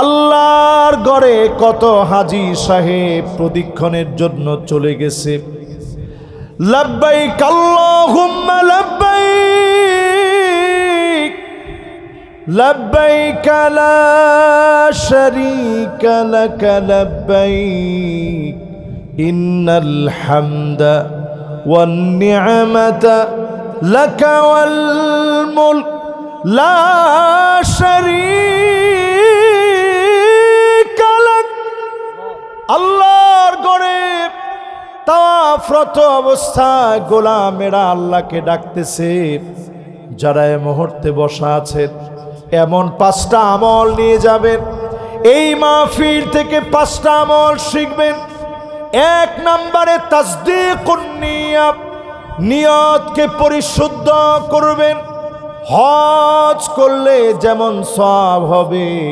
আল্লাহর গড়ে কত হাজি সাহেব প্রদীক্ষণের জন্য চলে গেছে। লাব্বাইক আল্লাহুম্মা লাব্বাইক লাব্বাইক লা শারীকা লাক লাব্বাইক, ইন্নাল হামদা ওয়ান লাক ওয়াল মুলক, লা গড়ে তাফরত অবস্থায় গোলামেরা আল্লাহকে ডাকতেছে। যারা এ মুহূর্তে বসা আছেন, এমন পাঁচটা আমল নিয়ে যাবেন। এই মাহফিল থেকে পাঁচটা আমল শিখবেন। এক নম্বরে নিয়তকে পরিশুদ্ধ করবেন। হজ করলে যেমন সব হবে।